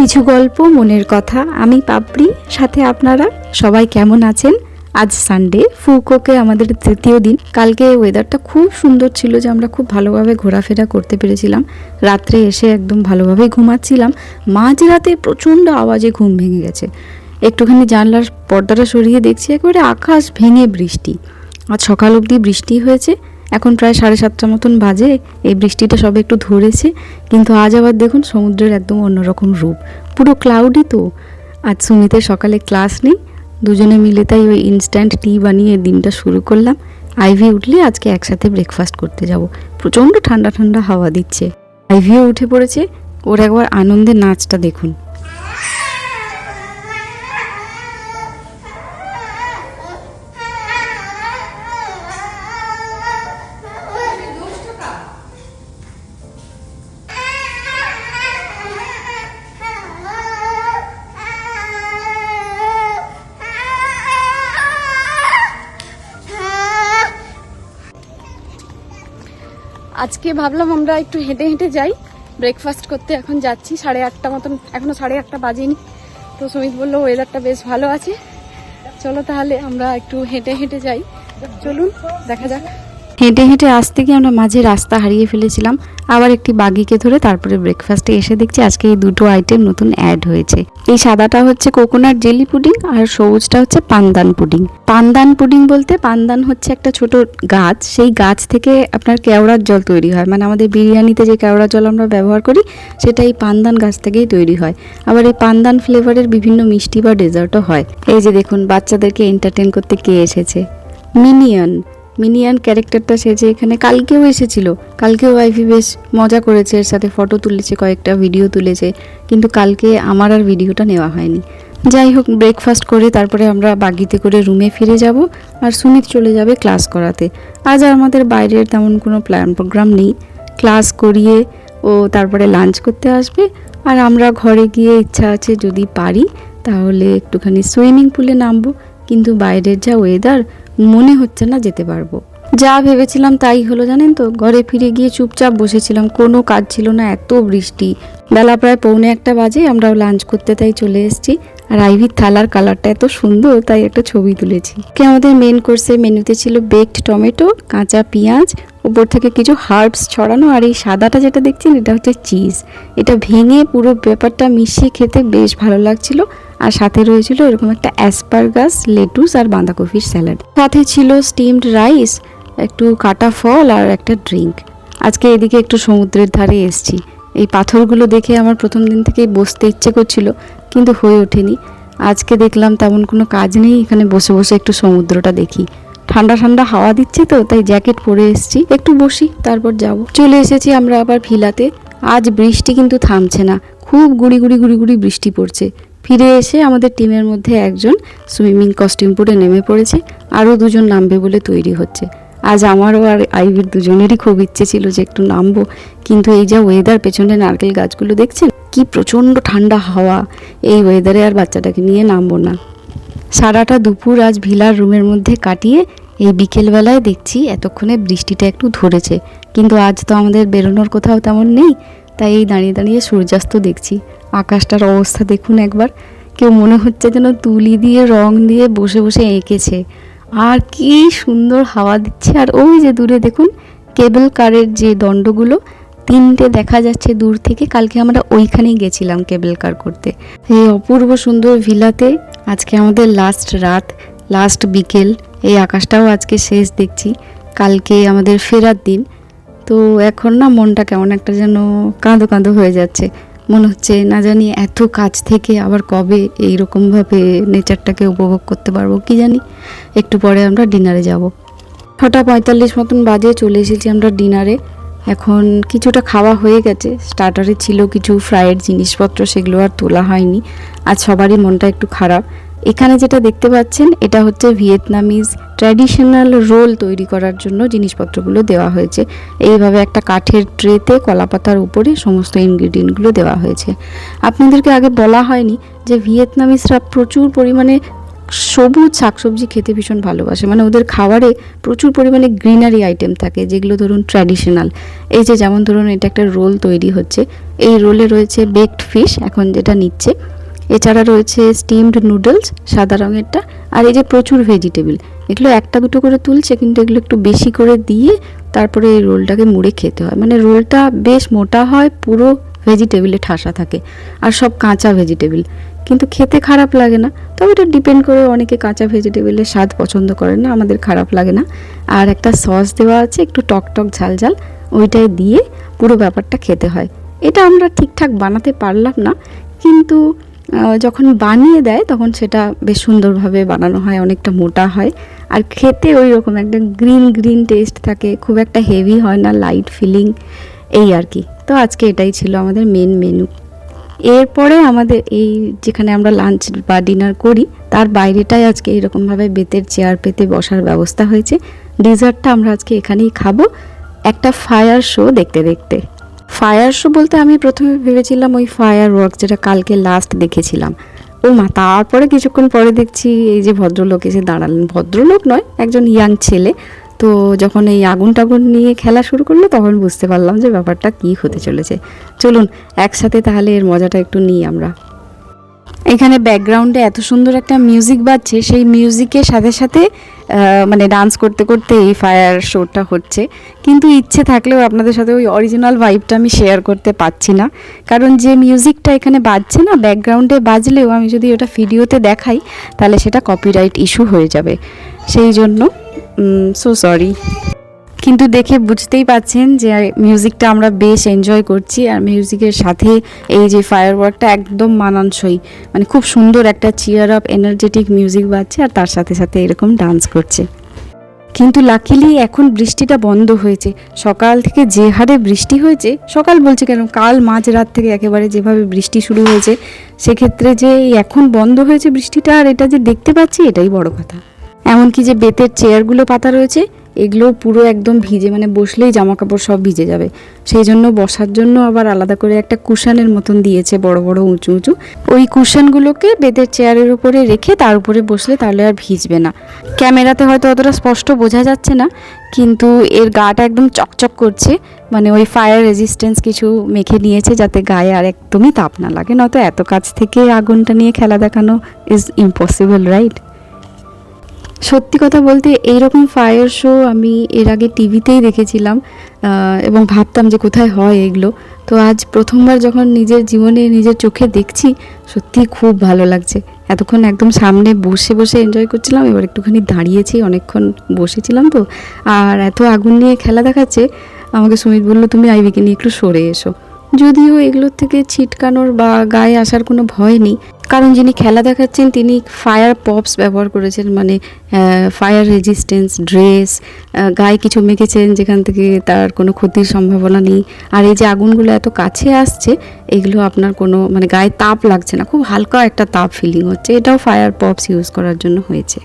কিছু গল্প, মনের কথা। আমি পাপড়ি, সাথে আপনারা সবাই কেমন আছেন? আজ সানডে ফুকোকে আমাদের তৃতীয় দিন। কালকে ওয়েদারটা খুব সুন্দর ছিল যে আমরা খুব ভালোভাবে ঘোরাফেরা করতে পেরেছিলাম। রাত্রে এসে একদম ভালোভাবে ঘুমাচ্ছিলাম। মাঝরাতে প্রচণ্ড আওয়াজে ঘুম ভেঙে গেছে। একটুখানি জানলার পর্দাটা সরিয়ে দেখছি, একেবারে আকাশ ভেঙে বৃষ্টি। আজ সকাল অবধি বৃষ্টি হয়েছে। এখন প্রায় সাড়ে সাতটা মতন বাজে। এই বৃষ্টিটা সবে একটু ধরেছে, কিন্তু আজ আবার দেখুন সমুদ্রের একদম অন্যরকম রূপ। পুরো ক্লাউডই তো। আজ সুমিতের সকালে ক্লাস নেই। দুজনে মিলে তাই ওই ইনস্ট্যান্ট টি বানিয়ে দিনটা শুরু করলাম। আইভি উঠলে আজকে একসাথে ব্রেকফাস্ট করতে যাব। প্রচণ্ড ঠান্ডা ঠান্ডা হাওয়া দিচ্ছে। আইভিও উঠে পড়েছে। ওর একবার আনন্দে নাচটা দেখুন। আজকে ভাবলাম আমরা একটু হেঁটে হেঁটে যাই। ব্রেকফাস্ট করতে এখন যাচ্ছি, সাড়ে আটটা মতন, এখনও সাড়ে আটটা বাজেনি। তো সুমিত বলল ওয়েদারটা বেশ ভালো আছে। চলো তাহলে আমরা একটু হেঁটে হেঁটে যাই। চলুন, দেখা যাক। হেঁটে হেঁটে আসতে গিয়ে আমরা মাঝে রাস্তা হারিয়ে ফেলেছিলাম। আবার একটি বাগিকে ধরে তারপরে ব্রেকফাস্টে এসে দেখছি আজকে এই দুটো আইটেম নতুন অ্যাড হয়েছে। এই সাদাটা হচ্ছে কোকোনাট জেলি পুডিং আর সবুজটা হচ্ছে পানদান পুডিং পানদান পুডিং বলতে পানদান হচ্ছে একটা ছোট গাছ। সেই গাছ থেকে আপনার কেওড়ার জল তৈরি হয়। মানে আমাদের বিরিয়ানিতে যে কেওড়ার জল আমরা ব্যবহার করি, সেটা এই পানদান গাছ থেকেই তৈরি হয়। আবার এই পানদান ফ্লেভারের বিভিন্ন মিষ্টি বা ডেজার্টও হয়। এই যে দেখুন, বাচ্চাদেরকে এন্টারটেন করতে কে এসেছে? মিনিয়ন মিনিয়ন ক্যারেক্টারটা সেজে এখানে কালকেও এসেছিল। কালকেও ওয়াইফি বেশ মজা করেছে, এর সাথে ফটো তুলেছে, কয়েকটা ভিডিও তুলেছে, কিন্তু কালকে আমার আর ভিডিওটা নেওয়া হয়নি। যাই হোক ব্রেকফাস্ট করে তারপরে আমরা বাগিতে করে রুমে ফিরে যাব, আর সুমিত চলে যাবে ক্লাস করাতে। আজ আর আমাদের বাইরের তেমন কোনো প্ল্যান প্রোগ্রাম নেই। ক্লাস করিয়ে ও তারপরে লাঞ্চ করতে আসবে, আর আমরা ঘরে গিয়ে ইচ্ছা আছে যদি পারি, তাহলে একটুখানি সুইমিং পুলে নামবো। কিন্তু বাইরের যা ওয়েদার মনে হচ্ছে না যেতে পারব। যা ভেবেছিলাম তাই হলো, জানেন তো? ঘরে ফিরে গিয়ে চুপচাপ বসেছিলাম, কোনো কাজ ছিল না, এত বৃষ্টি। বেলা প্রায় পৌনে একটা বাজে, আমরাও লাঞ্চ করতে তাই চলে এসেছি। আর আইভির থালার কালারটা এত সুন্দর, তাই একটা ছবি তুলেছি। কে আমাদের মেন কোর্সে মেনুতে ছিল বেকড টমেটো কাঁচা পেঁয়াজ উপর থেকে কিছু হার্বস ছড়ানো, আর এই সাদাটা যেটা দেখছেন, এটা হচ্ছে চিজ এটা ভেঙে পুরো ব্যাপারটা মিশিয়ে খেতে বেশ ভালো লাগছিল। আর সাথে রয়েছিল এরকম একটা অ্যাসপারগাস, লেটুস আর বাঁধাকপির স্যালাড। সাথে ছিল স্টিমড রাইস, একটু কাটা ফল আর একটা ড্রিঙ্ক। আজকে এদিকে একটু সমুদ্রের ধারে এসছি। এই পাথরগুলো দেখে আমার প্রথম দিন থেকেই বসতে ইচ্ছে করছিল, কিন্তু হয়ে ওঠেনি। আজকে দেখলাম তেমন কোনো কাজ নেই, এখানে বসে বসে একটু সমুদ্রটা দেখি। ঠান্ডা ঠান্ডা হাওয়া দিচ্ছে তো, তাই জ্যাকেট পরে এসেছি। একটু বসি, তারপর যাব। চলে এসেছি আমরা আবার ভিলাতে। আজ বৃষ্টি কিন্তু থামছে না। খুব গুড়ি গুড়ি গুড়ি গুড়ি বৃষ্টি পড়ছে। ফিরে এসে আমাদের টিমের মধ্যে একজন সুইমিং কস্টিউম পরে নেমে পড়েছে, আরও দুজন নামবে বলে তৈরি হচ্ছে। আজ আমারও আর আইভির দুজনেরই খুব ইচ্ছে ছিল যে একটু নামবো, কিন্তু এই যা ওয়েদার পেছনে নারকেল গাছগুলো দেখছেন? কি প্রচণ্ড ঠান্ডা হাওয়া। এই ওয়েদারে আর বাচ্চাটাকে নিয়ে নামবো না। সারাটা দুপুর আজ ভিলার রুমের মধ্যে কাটিয়ে এই বিকেলবেলায় দেখছি এতক্ষণে বৃষ্টিটা একটু ধরেছে, কিন্তু আজ তো আমাদের বেরোনোর কোথাও তেমন নেই, তাই এই দাঁড়িয়ে দাঁড়িয়ে সূর্যাস্ত দেখছি। আকাশটার অবস্থা দেখুন একবার, কেউ মনে হচ্ছে যেন তুলি দিয়ে, রং দিয়ে বসে বসে এঁকেছে। আর কি সুন্দর হাওয়া দিচ্ছে, আর ওই যে দূরে দেখুন, কেবল কারের যে দণ্ডগুলো, তিনটে দেখা যাচ্ছে দূর থেকে, কালকে আমরা ওইখানেই গেছিলাম কেবল কার করতে। এই অপূর্ব সুন্দর ভিলাতে আজকে আমাদের লাস্ট রাত লাস্ট বিকেল এই আকাশটাও আজকে শেষ দেখছি। কালকে আমাদের ফেরার দিন। তো এখন না মনটা কেমন একটা যেন কাঁদো কাঁদো হয়ে যাচ্ছে। মনে হচ্ছে না জানি এত কাজ থেকে আবার কবে এইরকমভাবে নেচারটাকে উপভোগ করতে পারব, কি জানি? একটু পরে আমরা ডিনারে যাব। ছটা পঁয়তাল্লিশ মতন বাজে চলে এসেছি আমরা ডিনারে। এখন কিছুটা খাওয়া হয়ে গেছে। স্টার্টারে ছিল কিছু ফ্রাইড জিনিসপত্র, সেগুলো আর তোলা হয়নি। আজ সবারই মনটা একটু খারাপ। এখানে যেটা দেখতে পাচ্ছেন, এটা হচ্ছে ভিয়েতনামিজ ট্র্যাডিশনাল রোল তৈরি করার জন্য জিনিসপত্রগুলো দেওয়া হয়েছে। এইভাবে একটা কাঠের ট্রেতে কলাপাতার উপরে সমস্ত ইনগ্রিডিয়েন্টগুলো দেওয়া হয়েছে। আপনাদেরকে আগে বলা হয়নি যে ভিয়েতনামিজরা প্রচুর পরিমাণে সবুজ শাকসবজি খেতে ভীষণ ভালোবাসে। মানে ওদের খাবারে প্রচুর পরিমাণে গ্রিনারি আইটেম থাকে, যেগুলো ধরুন ট্র্যাডিশনাল এই যে যেমন ধরুন এটা একটা রোল তৈরি হচ্ছে। এই রোলে রয়েছে বেকড ফিশ এখন যেটা নিচ্ছে। এছাড়া রয়েছে স্টিমড নুডলস সাদা রঙেরটা, আর এই যে প্রচুর ভেজিটেবল এগুলো একটা দুটো করে তুলছে, কিন্তু এগুলো একটু বেশি করে দিয়ে তারপরে এই রোলটাকে মুড়ে খেতে হয়। মানে রোলটা বেশ মোটা হয়, পুরো ভেজিটেবিলে ঠাসা থাকে, আর সব কাঁচা ভেজিটেবিল কিন্তু খেতে খারাপ লাগে না, তবে এটা ডিপেন্ড করে অনেকে কাঁচা ভেজিটেবিলের স্বাদ পছন্দ করেন না, আমাদের খারাপ লাগে না। আর একটা সস দেওয়া আছে, একটু টক টক ঝাল ঝাল, ওইটাই দিয়ে পুরো ব্যাপারটা খেতে হয়। এটা আমরা ঠিকঠাক বানাতে পারলাম না, কিন্তু যখন বানিয়ে দেয়, তখন সেটা বেশ সুন্দরভাবে বানানো হয়, অনেকটা মোটা হয়। আর খেতে ওই রকম একটা গ্রিন গ্রিন টেস্ট থাকে, খুব একটা হেভি হয় না, লাইট ফিলিং, এই আর কি। তো আজকে এটাই ছিল আমাদের মেন মেনু এরপরে আমাদের এই যেখানে আমরা লাঞ্চ বা ডিনার করি, তার বাইরেটাই আজকে এরকমভাবে বেতের চেয়ার পেতে বসার ব্যবস্থা হয়েছে। ডিজার্টটা আমরা আজকে এখানেই খাব। একটা ফায়ার শো দেখতে দেখতে। ফায়ার শো বলতে আমি প্রথমে ভেবেছিলাম ওই ফায়ার ওয়ার্ক যেটা কালকে লাস্ট দেখেছিলাম। ও মা, তারপরে কিছুক্ষণ পরে দেখছি এই যে ভদ্রলোক এসে দাঁড়ালেন। ভদ্রলোক নয়, একজন ইয়াং ছেলে। তো যখন এই আগুন টাগুন নিয়ে খেলা শুরু করল, তখন বুঝতে পারলাম যে ব্যাপারটা কী হতে চলেছে। চলুন, একসাথে তাহলে এর মজাটা একটু নিই আমরা। এখানে ব্যাকগ্রাউন্ডে এত সুন্দর একটা মিউজিক বাজছে, সেই মিউজিকের সাথে সাথে মানে ডান্স করতে করতে এই ফায়ার শোটা হচ্ছে। কিন্তু ইচ্ছে থাকলেও আপনাদের সাথে ওই অরিজিনাল ভাইবটা আমি শেয়ার করতে পারছি না। কারণ যে মিউজিকটা এখানে বাজছে না ব্যাকগ্রাউন্ডে বাজলেও আমি যদি ওটা ভিডিওতে দেখাই, তাহলে সেটা কপিরাইট ইস্যু হয়ে যাবে। সেই জন্য সো সরি কিন্তু দেখে বুঝতেই পাচ্ছেন যে মিউজিকটা আমরা বেশ এনজয় করছি আর মিউজিকের সাথে এই যে ফায়ার ওয়ার্কটা একদম মানানসই। মানে খুব সুন্দর একটা চিয়ার আপ এনার্জেটিক মিউজিক বাজছে আর তার সাথে সাথে এরকম ডান্স করছে। কিন্তু লাকিলি এখন বৃষ্টিটা বন্ধ হয়েছে। সকাল থেকে যে হারে বৃষ্টি হয়েছে, সকাল বলছে কেন? কাল মাঝ রাত থেকে একেবারে যেভাবে বৃষ্টি শুরু হয়েছে, সেক্ষেত্রে যে এখন বন্ধ হয়েছে বৃষ্টিটা আর এটা যে দেখতে পাচ্ছি এটাই বড় কথা। এমনকি যে বেতের চেয়ারগুলো পাতা রয়েছে এগুলো পুরো একদম ভিজে মানে বসলেই জামা কাপড় সব ভিজে যাবে। সেই জন্য বসার জন্য আবার আলাদা করে একটা কুশানের মতন দিয়েছে বড় বড়, উঁচু উঁচু। ওই কুশানগুলোকে বেতের চেয়ারের উপরে রেখে তার উপরে বসলে তাহলে আর ভিজবে না। ক্যামেরাতে হয়তো অতটা স্পষ্ট বোঝা যাচ্ছে না, কিন্তু এর গাটা একদম চকচক করছে। মানে ওই ফায়ার রেজিস্ট্যান্স কিছু মেখে নিয়েছে যাতে গায়ে আর একদমই তাপ না লাগে, নয়তো এত কাছ থেকে আগুনটা নিয়ে খেলা দেখানো ইজ ইম্পসিবল রাইট সত্যি কথা বলতে এইরকম ফায়ার শো আমি এর আগে টিভিতেই দেখেছিলাম এবং ভাবতাম যে কোথায় হয় এগুলো। তো আজ প্রথমবার যখন নিজের জীবনে নিজের চোখে দেখছি সত্যি খুব ভালো লাগছে। এতক্ষণ একদম সামনে বসে বসে এনজয় করছিলাম, এবার একটুখানি দাঁড়িয়েছি, অনেকক্ষণ বসেছিলাম তো। আর এত আগুন নিয়ে খেলা দেখাচ্ছে, আমাকে সুমিত বলল, তুমি আইবিকে নিয়ে একটু সরে এসো। যদিও এগুলোর থেকে ছিটকানোর বা গায়ে আসার কোনো ভয় নেই। কারণ যিনি খেলা দেখাচ্ছেন, তিনি ফায়ার পপস ব্যবহার করেছেন মানে ফায়ার রেজিস্ট্যান্স ড্রেস গায়ে কিছু মেখেছেন যেখান থেকে তার কোনো ক্ষতির সম্ভাবনা নেই। আর এই যে আগুনগুলো এত কাছে আসছে, এগুলো আপনার কোনো মানে গায়ে তাপ লাগছে না। খুব হালকা একটা তাপ ফিলিং হচ্ছে। এটাও ফায়ার পপস ইউজ করার জন্য হয়েছে।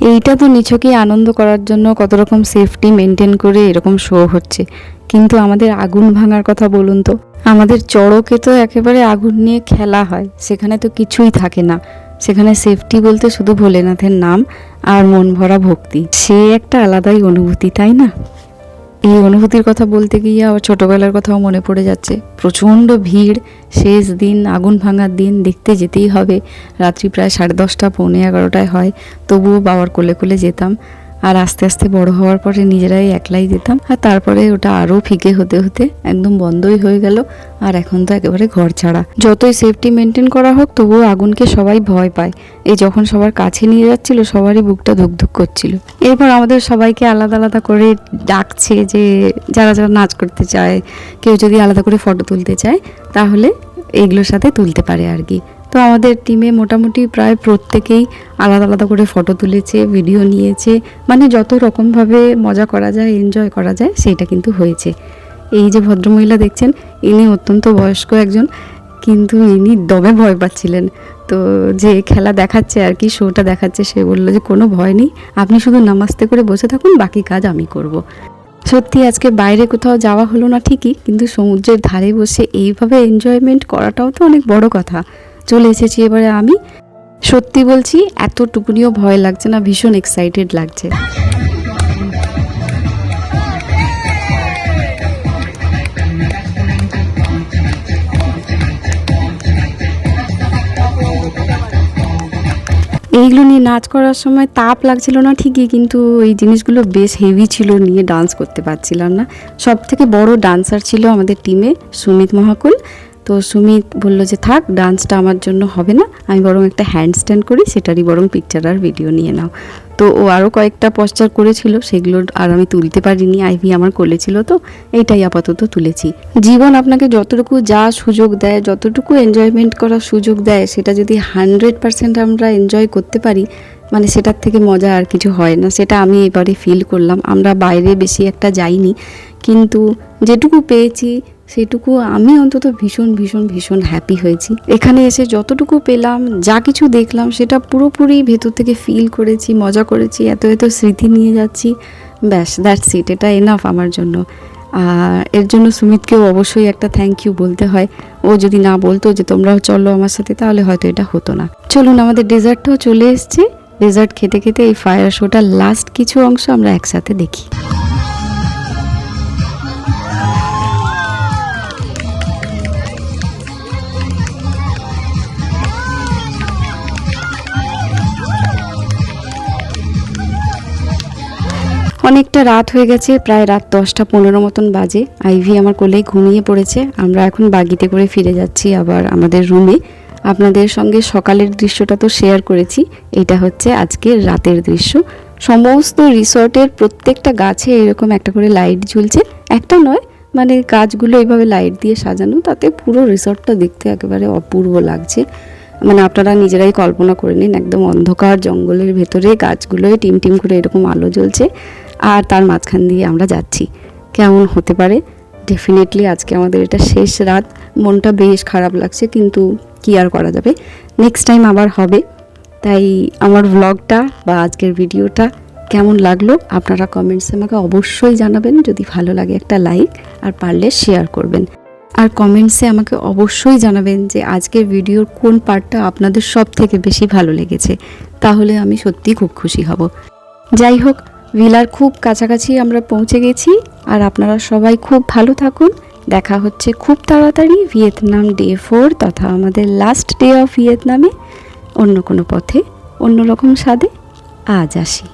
এইটা তো নিছকই আনন্দ করার জন্য কত রকম সেফটি মেনটেন করে এরকম শো হচ্ছে। কিন্তু আমাদের আগুন ভাঙার কথা বলুন তো, আমাদের চড়কে তো একেবারে আগুন নিয়ে খেলা হয়, সেখানে তো কিছুই থাকে না। সেখানে সেফটি বলতে শুধু ভোলেনাথের নাম আর মন ভরা ভক্তি, সে একটা আলাদাই অনুভূতি, তাই না? এই অনুভূতির কথা বলতে গিয়ে আবার ছোটোবেলার কথাও মনে পড়ে যাচ্ছে। প্রচণ্ড ভিড়, শেষ দিন, আগুন ভাঙার দিন, দেখতে যেতেই হবে। রাত্রি প্রায় সাড়ে দশটা, পৌনে এগারোটায় হয়, তবুও বাবার কোলে কোলে যেতাম। আর আস্তে আস্তে বড় হওয়ার পরে নিজেরাই একলাই যেতাম। আর তারপরে ওটা আরও ফিকে হতে হতে একদম বন্ধই হয়ে গেল। আর এখন তো একেবারে ঘর ছাড়া। যতই সেফটি মেনটেন করা হোক, তবুও আগুনকে সবাই ভয় পায়। এই যখন সবার কাছে নিয়ে যাচ্ছিল, সবারই বুকটা ধুকধুক করছিল। এরপর আমাদের সবাইকে আলাদা আলাদা করে ডাকছে যে, যারা যারা নাচ করতে চায়, কেউ যদি আলাদা করে ফটো তুলতে চায়, তাহলে এইগুলোর সাথে তুলতে পারে আর কি। তো আমাদের টিমে মোটামুটি প্রায় প্রত্যেকেই আলাদা আলাদা করে ফটো তুলেছে ভিডিও নিয়েছে। মানে যত রকমভাবে মজা করা যায় এনজয় করা যায়, সেইটা কিন্তু হয়েছে। এই যে ভদ্রমহিলা দেখছেন, ইনি অত্যন্ত বয়স্ক একজন, কিন্তু ইনি দমে ভয় পাচ্ছিলেন। তো যে খেলা দেখাচ্ছে আর কি শোটা দেখাচ্ছে, সে বলল যে, কোনো ভয় নেই, আপনি শুধু নামাজতে করে বসে থাকুন, বাকি কাজ আমি করব। সত্যি আজকে বাইরে কোথাও যাওয়া হলো না ঠিকই, কিন্তু সমুদ্রের ধারে বসে এইভাবে এনজয়মেন্ট করাটাও তো অনেক বড় কথা। চলে এসেছি এবারে আমি। সত্যি বলছি, এতটুকুনিও ভয় লাগছে না, ভীষণ এক্সাইটেড লাগছে। এইগুলো নিয়ে নাচ করার সময় তাপ লাগছিল না ঠিকই, কিন্তু এই জিনিসগুলো বেশ হেভি ছিল, নিয়ে ডান্স করতে পারছিলাম না। সব থেকে বড় ডান্সার ছিল আমাদের টিমে সুমিত মহাকুল। তো সুমিত বলল যে, থাক, ডান্সটা আমার জন্য হবে না। আমি বরং একটা হ্যান্ডস্ট্যান্ড করি, সেটারই বরং পিকচার আর ভিডিও নিয়ে নাও। তো ও আরও কয়েকটা পশ্চার করেছিল, সেগুলো আর আমি তুলতে পারিনি। আইভি আমার কোলে ছিল তো, এইটাই আপাতত তুলেছি। জীবন আপনাকে যতটুকু যা সুযোগ দেয়, যতটুকু এনজয়মেন্ট করার সুযোগ দেয়, সেটা যদি হান্ড্রেড পার্সেন্ট আমরা এনজয় করতে পারি মানে সেটার থেকে মজা আর কিছু হয় না। সেটা আমি এবারে ফিল করলাম। আমরা বাইরে বেশি একটা যাইনি। কিন্তু যেটুকু পেয়েছি সেটুকু আমি অন্তত ভীষণ ভীষণ ভীষণ হ্যাপি হয়েছি। এখানে এসে যতটুকু পেলাম, যা কিছু দেখলাম, সেটা পুরোপুরি ভেতর থেকে ফিল করেছি, মজা করেছি, এত এত স্মৃতি নিয়ে যাচ্ছি। ব্যাস দ্যাটস ইট এটা এনাফ আমার জন্য। আর এর জন্য সুমিতকেও অবশ্যই একটা থ্যাংক ইউ বলতে হয়। ও যদি না বলতো যে তোমরাও চলো আমার সাথে, তাহলে হয়তো এটা হতো না। চলুন, আমাদের ডেজার্টটাও চলে এসছে। ডেজার্ট খেতে খেতে এই ফায়ার শোটার লাস্ট কিছু অংশ আমরা একসাথে দেখি। অনেকটা রাত হয়ে গেছে, প্রায় রাত দশটা পনেরো মতন বাজে। আইভি আমার কোলেই ঘুমিয়ে পড়েছে। আমরা এখন বাগিতে করে ফিরে যাচ্ছি আবার আমাদের রুমে আপনাদের সঙ্গে সকালের দৃশ্যটা তো শেয়ার করেছি। এটা হচ্ছে আজকের রাতের দৃশ্য। সমস্ত রিসর্টের প্রত্যেকটা গাছে এরকম একটা করে লাইট ঝুলছে। একটা নয় মানে গাছগুলো এইভাবে লাইট দিয়ে সাজানো, তাতে পুরো রিসর্টটা দেখতে একেবারে অপূর্ব লাগছে। মানে আপনারা নিজেরাই কল্পনা করে নিন, একদম অন্ধকার জঙ্গলের ভেতরে গাছগুলোয় টিম টিম করে এরকম আলো জ্বলছে। আর তার মাঝখান দিয়ে আমরা যাচ্ছি। কেমন হতে পারে? ডেফিনেটলি আজকে আমাদের এটা শেষ রাত। মনটা বেশ খারাপ লাগছে, কিন্তু কি আর করা যাবে? নেক্সট টাইম আবার হবে। তাই আমার ব্লগটা বা আজকের ভিডিওটা কেমন লাগল আপনারা কমেন্টসে আমাকে অবশ্যই জানাবেন। যদি ভালো লাগে একটা লাইক আর পারলে শেয়ার করবেন। আর কমেন্টসে আমাকে অবশ্যই জানাবেন যে আজকের ভিডিওর কোন পার্টটা আপনাদের সব থেকে বেশি ভালো লেগেছে। তাহলে আমি সত্যিই খুব খুশি হব। যাই হোক ভিলার খুব কাছাকাছি আমরা পৌঁছে গেছি আর আপনারা সবাই খুব ভালো থাকুন। দেখা হচ্ছে খুব তাড়াতাড়ি ভিয়েতনাম ডে ফোর তথা আমাদের লাস্ট ডে অফ ভিয়েতনামে অন্য কোনো পথে, অন্য রকম স্বাদে আজ আসি।